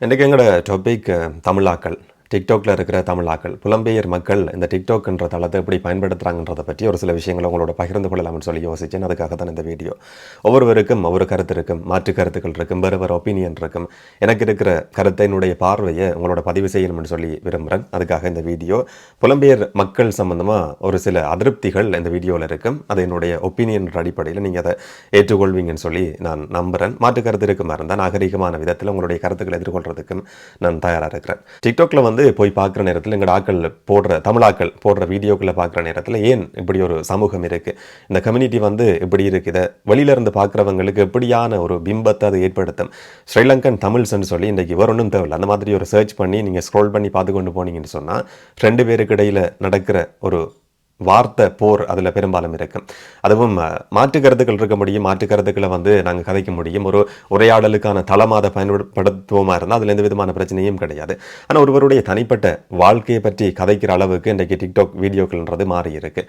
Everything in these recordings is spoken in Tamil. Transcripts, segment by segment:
இன்றைக்கு எங்களோட டாபிக் தமிழாக்கள் டிக்டாக்ல இருக்கிற தமிழாக்கள் புலம்பெயர் மக்கள் இந்த டிக்டாக்ன்ற தளத்தை எப்படி பயன்படுத்துகிறாங்கன்றதை பற்றி ஒரு சில விஷயங்களை உங்களோட பகிர்ந்து கொள்ளலாம்னு சொல்லி யோசிச்சேன். அதுக்காக தான் இந்த வீடியோ. ஒவ்வொருவருக்கும் ஒவ்வொரு கருத்து இருக்கும் மாற்று கருத்துக்கள் இருக்கும் வேறு வேறு ஒப்பீனியன் இருக்கும். எனக்கு இருக்கிற கருத்தை என்னுடைய பார்வையை உங்களோட பதிவு செய்யணும்னு சொல்லி விரும்புகிறேன் அதுக்காக இந்த வீடியோ. புலம்பெயர் மக்கள் சம்பந்தமாக ஒரு சில அதிருப்திகள் இந்த வீடியோவில் இருக்கும். அது என்னுடைய ஒப்பீனியன் அடிப்படையில் நீங்கள் அதை ஏற்றுக்கொள்வீங்கன்னு சொல்லி நான் நம்புகிறேன் மாற்று கருத்து இருக்குமா இருந்தால் நாகரிகமான விதத்தில் உங்களுடைய கருத்துக்களை எதிர்கொள்றதுக்கும் நான் தயாராக இருக்கிறேன். டிக்டாக்ல வந்து வந்து போய் பார்க்குற நேரத்தில் எங்கள் ஆக்கள் போடுற தமிழாக்கள் போடுற வீடியோக்களை பார்க்குற நேரத்தில் ஏன் இப்படி ஒரு சமூகம் இருக்குது இந்த கம்யூனிட்டி வந்து இப்படி இருக்குது வெளியில இருந்து பார்க்குறவங்களுக்கு எப்படியான ஒரு பிம்பத்தை அது ஏற்படுத்தும்? ஸ்ரீலங்கன் தமிழ்ஸ்ன்னு சொல்லி இன்றைக்கு வேறு ஒன்றும் தேவையில்லை. அந்த மாதிரி ஒரு சர்ச் பண்ணி நீங்கள் ஸ்க்ரோல் பண்ணி பார்த்து கொண்டு போனீங்கன்னு சொன்னால் ரெண்டு பேருக்கு இடையில் நடக்கிற ஒரு வார்த்தை போர் அதில் பெரும்பாலும் இருக்கும் அதுவும் மாற்று கருத்துக்கள் இருக்க முடியும். மாற்று கருத்துக்களை வந்து நாங்கள் கதைக்க முடியும். ஒரு உரையாடலுக்கான தளமாக அதை பயன்படுத்துவோமா இருந்தால் அதில் எந்த விதமான பிரச்சனையும் கிடையாது. ஆனால் ஒருவருடைய தனிப்பட்ட வாழ்க்கையை பற்றி கதைக்கிற அளவுக்கு இன்றைக்கு டிக்டாக் வீடியோக்கள்ன்றது மாறி இருக்கு.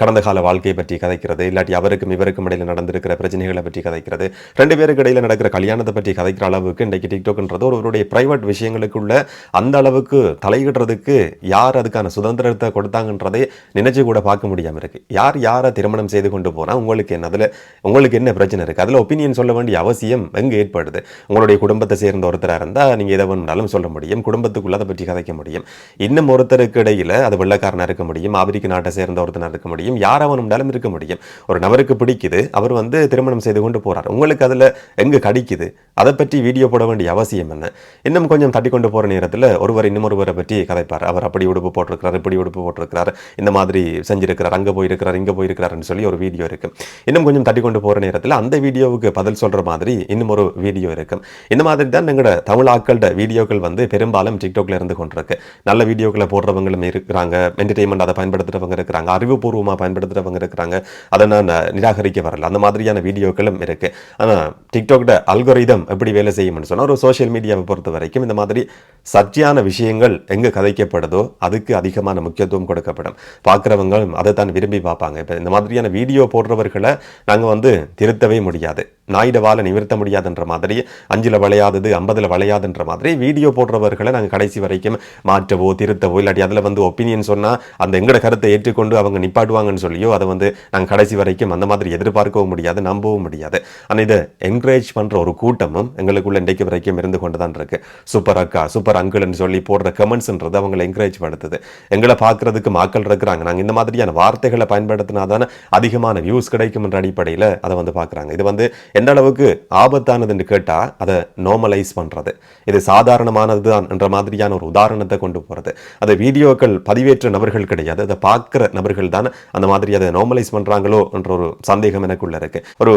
கடந்த கால வாழ்க்கையை பற்றி கதைக்கிறது இல்லாட்டி அவருக்கும் இவருக்கும் இடையில் நடந்திருக்கிற பிரச்சனைகளை பற்றி கதைக்கிறது ரெண்டு பேருக்கு இடையில் நடக்கிற கல்யாணத்தை பற்றி கதைக்கிற அளவுக்கு இன்றைக்கு டிக்டாக்ன்றது ஒருவருடைய பிரைவேட் விஷயங்களுக்குள்ள அந்த அளவுக்கு தலையிடுறதுக்கு யார் அதுக்கான சுதந்திரத்தை கொடுத்தாங்கன்றதை நினைச்சு கூட பார்க்க முடியாம இருக்கு. யார் யாரை திருமணம் செய்து கொண்டு போனா உங்களுக்கு என்ன? அதுல உங்களுக்கு என்ன பிரச்சனை இருக்குது அதில் ஒப்பீனியன் சொல்ல வேண்டிய அவசியம் எங்கே ஏற்படுது? உங்களுடைய குடும்பத்தை சேர்ந்த ஒருத்தரா இருந்தா நீங்க எதை வேணாலும் சொல்ல முடியும். குடும்பத்துக்குள்ள அதை பற்றி கதைக்க முடியும். இன்னும் ஒருத்தருக்கு இடையில அது வெள்ளக்காரனாக இருக்க முடியும். ஆப்பிரிக்க நாட்டை சேர்ந்த ஒருத்தனாக இருக்க முடியும். யாரை வேணும்னாலும் இருக்க முடியும். ஒரு நபருக்கு பிடிக்குது. அவர் வந்து திருமணம் செய்து கொண்டு போகிறார் உங்களுக்கு அதுல எங்க கடிக்குது? அதை பற்றி வீடியோ போட வேண்டிய அவசியம் என்ன? இன்னும் கொஞ்சம் தட்டி கொண்டு போற நேரத்தில் ஒருவர் இன்னொருவரை பற்றி கதைப்பார். அவர் அப்படி உடுப்பு போட்டிருக்கிறார் இப்படி உடுப்பு போட்டிருக்கிறார். இந்த மாதிரி செஞ்சிருக்கிறார் அங்கே போயிருக்கிறார் இங்கே போயிருக்கிறாருன்னு சொல்லி ஒரு வீடியோ இருக்கு. இன்னும் கொஞ்சம் தட்டி கொண்டு போகிற நேரத்தில் அந்த வீடியோவுக்கு பதில் சொல்கிற மாதிரி இன்னும் ஒரு வீடியோ இருக்கும் இந்த மாதிரி தான் எங்களோட தமிழ் ஆக்களோட வீடியோக்கள் வந்து பெரும்பாலும் டிக்டாக்ல இருந்து கொண்டிருக்கு. நல்ல வீடியோக்களை போடுறவங்களும் இருக்கிறாங்க என்டர்டெயின்மெண்ட் அதை பயன்படுத்துகிறவங்க இருக்கிறாங்க அறிவுபூர்வமாக பயன்படுத்துகிறவங்க இருக்கிறாங்க. அதை நான் நிராகரிக்க வரல. அந்த மாதிரியான வீடியோக்களும் இருக்கு. ஆனால் டிக்டாக்ட அல்கோரிதம் எப்படி வேலை செய்யும்னு சொன்னால் ஒரு சோஷியல் மீடியாவை பொறுத்த வரைக்கும் இந்த மாதிரி சர்ச்சையான விஷயங்கள் எங்கே கதைக்கப்படுதோ அதுக்கு அதிகமான முக்கியத்துவம் கொடுக்கப்படும். பார்க்குறவங்க அதை தான் விரும்பி பார்ப்பாங்க. இப்போ இந்த மாதிரியான வீடியோ போடுறவர்களை நாங்க வந்து திருத்தவே முடியாது. நாயிட வாழை முடியாதுன்ற மாதிரி அஞ்சில் வளையாதது ஐம்பதில் வளையாதுன்ற மாதிரி வீடியோ போடுறவர்களை நாங்கள் கடைசி வரைக்கும் மாற்றவோ திருத்தவோ இல்லாட்டி அதில் வந்து ஒப்பீனியன் சொன்னால் அந்த எங்களோட கருத்தை ஏற்றுக்கொண்டு அவங்க நிப்பாட்டுவாங்கன்னு சொல்லியோ அதை வந்து நாங்கள் கடைசி வரைக்கும் அந்த மாதிரி எதிர்பார்க்கவும் முடியாது நம்பவும் முடியாது. ஆனால் இதை என்கரேஜ் பண்ணுற ஒரு கூட்டமும் எங்களுக்குள்ள இன்றைக்கு வரைக்கும் இருந்து கொண்டு தான் இருக்கு. சூப்பர் அக்கா சூப்பர் அங்கிள்னு சொல்லி போடுற கமெண்ட்ஸ்ன்றது அவங்களை என்கரேஜ் படுத்துது. எங்களை பார்க்கறதுக்கு மக்கள் இருக்கிறாங்க. நாங்கள் இந்த மாதிரியான வார்த்தைகளை பயன்படுத்தினா தானே அதிகமான வியூஸ் கிடைக்கும் என்ற அடிப்படையில் அதை வந்து பார்க்குறாங்க. இது வந்து எந்த அளவுக்கு ஆபத்தானதுன்னு கேட்டால் அதை நார்மலைஸ் பண்ணுறது இது சாதாரணமானது தான் என்ற மாதிரியான ஒரு உதாரணத்தை கொண்டு போகிறது அதை வீடியோக்கள் பதிவேற்ற நபர்கள் கிடையாது. அதை பார்க்குற நபர்கள் தான் அந்த மாதிரி அதை நார்மலைஸ் பண்ணுறாங்களோ என்ற ஒரு சந்தேகம் எனக்குள்ள இருக்கு. ஒரு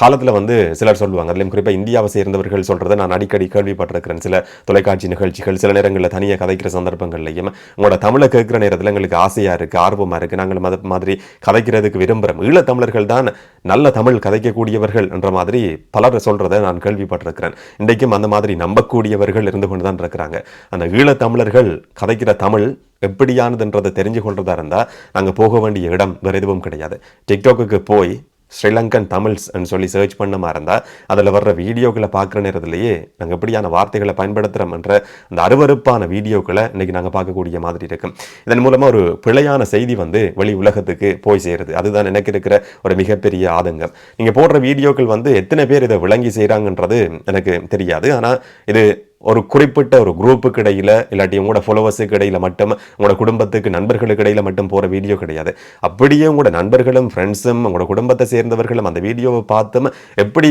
காலத்தில் வந்து சிலர் சொல்லுவாங்க அதுலேயும் குறிப்பாக இந்தியாவை சேர்ந்தவர்கள் சொல்கிறத நான் அடிக்கடி கேள்விப்பட்டிருக்கிறேன். சில தொலைக்காட்சி நிகழ்ச்சிகள் சில நேரங்களில் தனியாக கதைக்கிற சந்தர்ப்பங்கள்லையும் உங்களோட தமிழை கேட்குற நேரத்தில் எங்களுக்கு ஆசையாக இருக்குது ஆர்வமாக இருக்குது நாங்கள் மத மாதிரி கதைக்கிறதுக்கு விரும்புகிறோம் ஈழத்தமிழர்கள் தான் நல்ல தமிழ் கதைக்கக்கூடியவர்கள் என்ற மாதிரி பலர் சொல்கிறத நான் கேள்விப்பட்டிருக்கிறேன். இன்றைக்கும் அந்த மாதிரி நம்பக்கூடியவர்கள் இருந்து கொண்டு தான் இருக்கிறாங்க. அந்த ஈழத்தமிழர்கள் கதைக்கிற தமிழ் எப்படியானதுன்றதை தெரிஞ்சு கொள்றதா இருந்தால் நாங்கள் போக வேண்டிய இடம் வேறு எதுவும் கிடையாது. டிக்டாக்குக்கு போய் ஸ்ரீலங்கன் தமிழ்ஸ்ன்னு சொல்லி சர்ச் பண்ணமா இருந்தால் அதில் வர்ற வீடியோக்களை பார்க்குற நேரத்திலேயே நாங்கள் எப்படியான வார்த்தைகளை பயன்படுத்துகிறோம்ன்ற அந்த அருவருப்பான வீடியோக்களை இன்றைக்கி நாங்கள் பார்க்கக்கூடிய மாதிரி இருக்கும் இதன் மூலமாக ஒரு பிழையான செய்தி வந்து வெளி உலகத்துக்கு போய் சேருது. அதுதான் எனக்கு இருக்கிற ஒரு மிகப்பெரிய ஆதங்கம். நீங்கள் போடுற வீடியோக்கள் வந்து எத்தனை பேர் இதை விளங்கி செய்கிறாங்கன்றது எனக்கு தெரியாது. ஆனால் இது ஒரு குறிப்பிட்ட ஒரு குரூப்புக்கு இடையில இல்லாட்டி உங்களோட ஃபாலோவர்ஸுக்கு இடையில மட்டும் உங்களோட குடும்பத்துக்கு நண்பர்களுக்கு இடையில மட்டும் போற வீடியோ கிடையாது. அப்படியே உங்களோட நண்பர்களும் ஃப்ரெண்ட்ஸும் உங்களோட குடும்பத்தை சேர்ந்தவர்களும் அந்த வீடியோவை பார்த்தும் எப்படி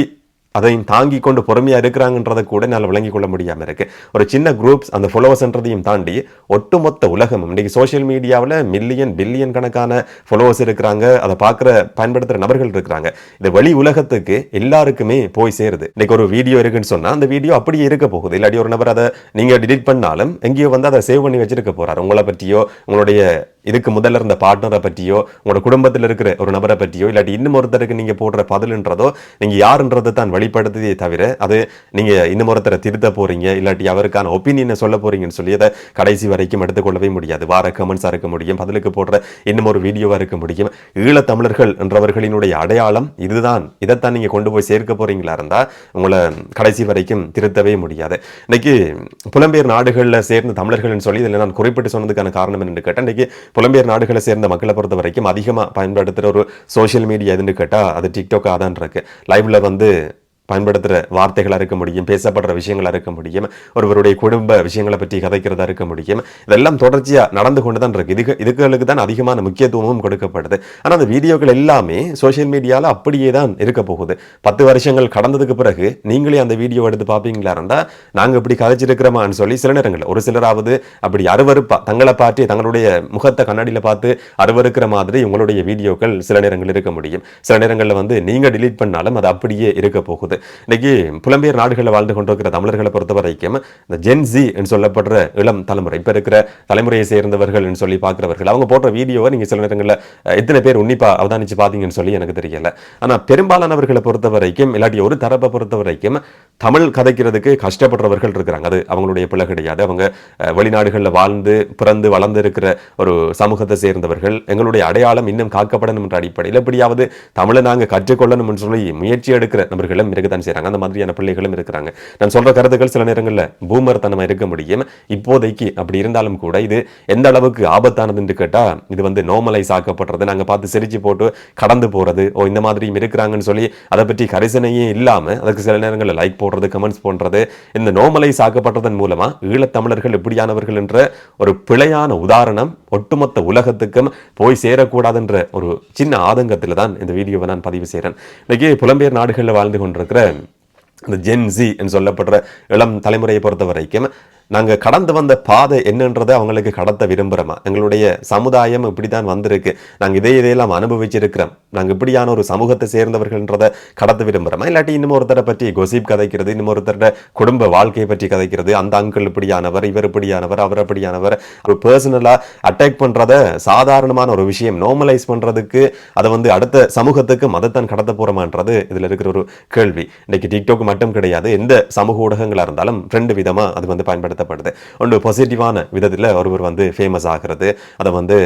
அதையும் தாங்கி கொண்டு பொறுமையாக இருக்கிறாங்கன்றதை கூட என்னால் விளங்கிக் கொள்ள முடியாமல் இருக்கு. ஒரு சின்ன குரூப்ஸ் அந்த ஃபாலோவர்ஸ்ன்றதையும் தாண்டி ஒட்டுமொத்த உலகமும் இன்னைக்கு சோஷியல் மீடியாவில் மில்லியன் பில்லியன் கணக்கான ஃபாலோவர்ஸ் இருக்கிறாங்க. அதை பார்க்குற பயன்படுத்துகிற நபர்கள் இருக்கிறாங்க. இந்த வெளி உலகத்துக்கு எல்லாருக்குமே போய் சேருது. இன்னைக்கு ஒரு வீடியோ இருக்குன்னு சொன்னால் அந்த வீடியோ அப்படியே இருக்க போகுது. இல்லாட்டி ஒரு நபர் அதை நீங்கள் டிலீட் பண்ணாலும் எங்கேயோ வந்து அதை சேவ் பண்ணி வச்சிருக்க போகிறார் உங்களை பற்றியோ உங்களுடைய இதுக்கு முதல்ல இருந்த பார்ட்னரை பற்றியோ உங்களோட குடும்பத்தில் இருக்கிற ஒரு நபரை பற்றியோ இல்லாட்டி இன்னும் ஒருத்தருக்கு நீங்கள் போடுற பதிலுன்றதோ நீங்கள் யாருன்றதை தான் வெளிப்படுத்துதே தவிர அது நீங்கள் இன்னும் ஒருத்தரை திருத்த போகிறீங்க இல்லாட்டி அவருக்கான ஒப்பீனியனை சொல்ல போறீங்கன்னு சொல்லி அதை கடைசி வரைக்கும் எடுத்துக்கொள்ளவே முடியாது. வார கமெண்ட்ஸாக இருக்க முடியும் பதிலுக்கு போடுற இன்னும் ஒரு வீடியோவாக இருக்க முடியும். ஈழத்தமிழர்கள் என்றவர்களினுடைய அடையாளம் இதுதான். இதைத்தான் நீங்கள் கொண்டு போய் சேர்க்க போறீங்களா இருந்தால் உங்களை கடைசி வரைக்கும் திருத்தவே முடியாது. இன்னைக்கு புலம்பெயர் நாடுகளில் சேர்ந்த தமிழர்கள்னு சொல்லி இதில் நான் குறிப்பிட்டு சொன்னதுக்கான காரணம் என்னென்னு கேட்டால் இன்னைக்கு புலம்பெயர் நாடுகளை சேர்ந்த மக்களை பொறுத்த வரைக்கும் அதிகமாக பயன்படுத்துகிற ஒரு சோஷியல் மீடியா எதுன்னு கேட்டால் அது டிக்டாக்காக தான் இருக்குது லைவில் வந்து பயன்படுத்துகிற வார்த்தைகளாக இருக்க முடியும் பேசப்படுற விஷயங்களாக இருக்க முடியும் ஒருவருடைய குடும்ப விஷயங்களை பற்றி கதைக்கிறதா இருக்க முடியும். இதெல்லாம் தொடர்ச்சியாக நடந்து கொண்டு தான் இருக்குது இதுக்கு இதுகளுக்கு தான் அதிகமான முக்கியத்துவமும் கொடுக்கப்படுது. ஆனால் அந்த வீடியோக்கள் எல்லாமே சோஷியல் மீடியாவில் அப்படியே தான் இருக்க போகுது. பத்து வருஷங்கள் கடந்ததுக்கு பிறகு நீங்களே அந்த வீடியோ எடுத்து பார்ப்பீங்களா? இருந்தால் நாங்கள் இப்படி கதைச்சிருக்கிறோமான்னு சொல்லி சில நேரங்கள் ஒரு சிலராவது அப்படி அருவருப்பா தங்களை பார்த்து தங்களுடைய முகத்தை கண்ணாடியில் பார்த்து அருவருக்கிற மாதிரி உங்களுடைய வீடியோக்கள் சில நேரங்கள் இருக்க முடியும். சில நேரங்களில் வந்து நீங்கள் டிலீட் பண்ணாலும் அது அப்படியே இருக்க போகுது. இன்னைக்கு புலம்பெயர் நாடுகளில் வாழ்ந்து கொண்டிருக்கிற தமிழர்களை பொறுத்த வரைக்கும் இந்த ஜென்சி என்று சொல்லப்படுற இளம் தலைமுறை இப்போ இருக்கிற தலைமுறையை சேர்ந்தவர்கள் என்று சொல்லி பார்க்குறவர்கள் அவங்க போடுற வீடியோவை நீங்கள் சில நேரங்களில் எத்தனை பேர் உன்னிப்பாக அவதானிச்சு பார்த்தீங்கன்னு சொல்லி எனக்கு தெரியல. ஆனால் பெரும்பாலானவர்களை பொறுத்த வரைக்கும் இல்லாட்டி ஒரு தரப்பை பொறுத்த வரைக்கும் தமிழ் கதைக்கிறதுக்கு கஷ்டப்படுறவர்கள் இருக்கிறாங்க. அது அவங்களுடைய பிள்ளை கிடையாது. அவங்க வெளிநாடுகளில் வாழ்ந்து பிறந்து வளர்ந்து இருக்கிற ஒரு சமூகத்தை சேர்ந்தவர்கள். எங்களுடைய அடையாளம் இன்னும் காக்கப்படணும் என்ற அடிப்படையில் எப்படியாவது தமிழை நாங்கள் கற்றுக்கொள்ளணும்னு சொல்லி முயற்சி எடுக்கிற நபர்களும் இருக்கத்தான் செய்கிறாங்க அந்த மாதிரியான பிள்ளைகளும் இருக்கிறாங்க. நான் சொல்கிற கருத்துக்கள் சில நேரங்களில் பூமர் தனமாக இருக்க முடியும். இப்போதைக்கு அப்படி இருந்தாலும் கூட இது எந்த அளவுக்கு ஆபத்தானதுன்னு கேட்டால் இது வந்து நோமலைஸ் ஆக்கப்படுறது. நாங்கள் பார்த்து சிரிச்சு போட்டு கடந்து போகிறது ஓ இந்த மாதிரியும் இருக்கிறாங்கன்னு சொல்லி அதை பற்றி கரிசனையே இல்லாமல் அதுக்கு சில நேரங்களில் லைக் போடுறது. கமெண்ட்ஸ் போன்றது இந்த நோமலைஸ் ஆக்கப்பட்டதன் மூலமாக ஈழத்தமிழர்கள் இப்படியானவர்கள் என்ற ஒரு பிழையான உதாரணம் ஒட்டுமொத்த உலகத்துக்கும் போய் சேரக்கூடாதுன்ற ஒரு சின்ன ஆதங்கத்தில் தான் இந்த வீடியோவை நான் பதிவு செய்கிறேன் இன்றைக்கி புலம்பெயர் நாடுகளில் வாழ்ந்து கொண்டிருக்கிற இந்த ஜென்சி என்று சொல்லப்படுற இளம் தலைமுறையை பொறுத்த வரைக்கும் நாங்கள் கடந்து வந்த பாதை என்னன்றதை அவங்களுக்கு கடத்த விரும்புகிறோமா எங்களுடைய சமுதாயம் இப்படி தான் வந்திருக்கு. நாங்கள் இதே இதையெல்லாம் அனுபவிச்சிருக்கிறோம். நாங்கள் இப்படியான ஒரு சமூகத்தை சேர்ந்தவர்கள்ன்றதை கடத்த விரும்புகிறோமா இல்லாட்டி இன்னும் ஒருத்தரை பற்றி கொசிப் கதைக்கிறது இன்னும் ஒருத்தரோட குடும்ப வாழ்க்கையை பற்றி கதைக்கிறது அந்த அங்கிள் இப்படியானவர் இவர் இப்படியானவர் அவர் அப்படியானவர். ஒரு பர்சனலாக அட்டாக் பண்ணுறத சாதாரணமான ஒரு விஷயம் நார்மலைஸ் பண்ணுறதுக்கு அதை வந்து அடுத்த சமூகத்துக்கு மதத்தான் கடத்த போகிறோமான்றது இதில் இருக்கிற ஒரு கேள்வி. இன்றைக்கி டிக்டாக் மட்டும் கிடையாது. எந்த சமூக ஊடகங்களாக இருந்தாலும் ரெண்டு விதமாக அது வந்து பயன்படுத்தப்படுது. ஒன்று பாசிட்டிவான விதத்தில் ஒருவர் வந்து ஃபேமஸ் ஆகிறது. அதை வந்து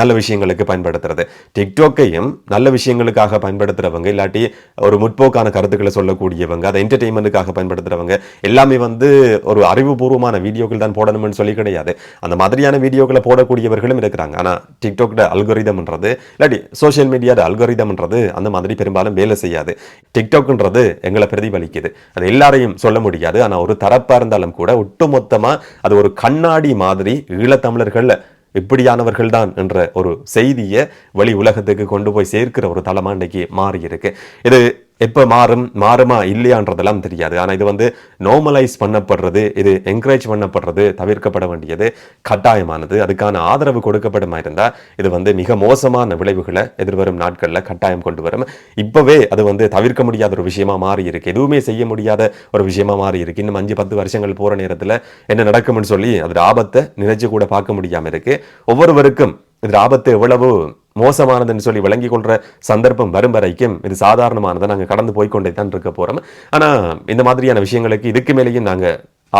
நல்ல விஷயங்களுக்கு பயன்படுத்துறது. டிக்டாக்கையும் நல்ல விஷயங்களுக்காக பயன்படுத்துகிறவங்க இல்லாட்டி ஒரு முற்போக்கான கருத்துக்களை சொல்லக்கூடியவங்க அதை என்டர்டெயின்மெண்ட்டுக்காக பயன்படுத்துகிறவங்க எல்லாமே வந்து ஒரு அறிவுபூர்வமான வீடியோக்கள் தான் போடணும்னு சொல்லி கிடையாது. அந்த மாதிரியான வீடியோக்களை போடக்கூடியவர்களும் இருக்கிறாங்க. ஆனால் டிக்டாக்ட அல்கோரிதம்ன்றது இல்லாட்டி சோஷியல் மீடியாட அல்கோரிதம்ன்றது அந்த மாதிரி பெரும்பாலும் வேலை செய்யாது. டிக்டாக்ன்றது எங்களை பிரதிபலிக்குது. அது எல்லாரையும் சொல்ல முடியாது. ஆனால் ஒரு தரப்பாக இருந்தாலும் கூட ஒட்டுமொத்த மொத்தமாக அது ஒரு கண்ணாடி மாதிரி ஈழத்தமிழர்கள் இப்படியானவர்கள் தான் என்ற ஒரு செய்தியை வெளி உலகத்துக்கு கொண்டு போய் சேர்க்கிற ஒரு தளமாக இன்றைக்கி மாறி இருக்கு இது எப்போ மாறும் மாறுமா இல்லையான்றதெல்லாம் தெரியாது. ஆனால் இது வந்து நார்மலைஸ் பண்ணப்படுறது இது என்கரேஜ் பண்ணப்படுறது தவிர்க்கப்பட வேண்டியது கட்டாயமானது. அதுக்கான ஆதரவு கொடுக்கப்படுமா இருந்தால் இது வந்து மிக மோசமான விளைவுகளை எதிர்வரும் நாட்களில் கட்டாயம் கொண்டு வரும். இப்போவே அது வந்து தவிர்க்க முடியாத ஒரு விஷயமா மாறி இருக்கு. எதுவுமே செய்ய முடியாத ஒரு விஷயமா மாறி இருக்கு. இன்னும் அஞ்சு பத்து வருஷங்கள் போகிற நேரத்தில் என்ன நடக்கும்னு சொல்லி அதோட ஆபத்தை நினைச்சு கூட பார்க்க முடியாமல் இருக்கு. ஒவ்வொருவருக்கும் இது ஆபத்து எவ்வளவு மோசமானதுன்னு சொல்லி விளங்கி கொள்ற சந்தர்ப்பம் வரும் வரைக்கும் இது சாதாரணமானதை நாங்கள் கடந்து போய்க்கொண்டே தான் இருக்க போகிறோம் ஆனா இந்த மாதிரியான விஷயங்களுக்கு இதுக்கு மேலேயும் நாங்க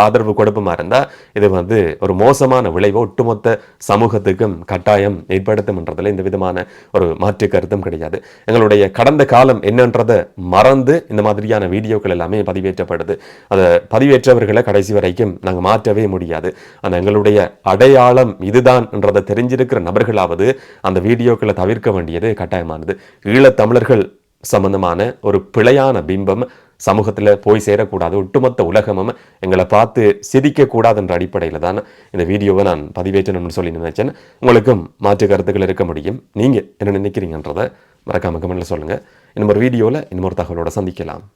ஆதரவு கொடுப்புமா இருந்தா இது வந்து ஒரு மோசமான விளைவை. ஒட்டுமொத்த சமூகத்துக்கும் கட்டாயம் ஏற்படுத்தும்ன்றதுல இந்த விதமான ஒரு மாற்று கருத்தும் கிடையாது. எங்களுடைய கடந்த காலம் என்னன்றதை மறந்து இந்த மாதிரியான வீடியோக்கள் எல்லாமே பதிவேற்றப்படுது. அதை பதிவேற்றவர்களை கடைசி வரைக்கும் நாங்கள் மாற்றவே முடியாது. ஆனால் எங்களுடைய அடையாளம் இதுதான் என்றதை தெரிஞ்சிருக்கிற நபர்களாவது அந்த வீடியோக்களை தவிர்க்க வேண்டியது கட்டாயமானது. ஈழத்தமிழர்கள் சம்பந்தமான ஒரு பிழையான பிம்பம் சமூகத்தில் போய் சேரக்கூடாது. ஒட்டுமொத்த உலகமும் எங்களை பார்த்து சிரிக்கக்கூடாதுன்ற அடிப்படையில் தான் இந்த வீடியோவை நான் பதிவேற்றணும்னு சொல்லி நினைச்சேன். உங்களுக்கும் மாற்று கருத்துக்கள் இருக்க முடியும். நீங்கள் என்ன நினைக்கிறீங்கன்றதை மறக்காம கமெண்ட்டில் சொல்லுங்கள் இன்னும் ஒரு வீடியோவில் இன்னும் ஒரு தகவலோட சந்திக்கலாம்.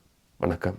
வணக்கம்.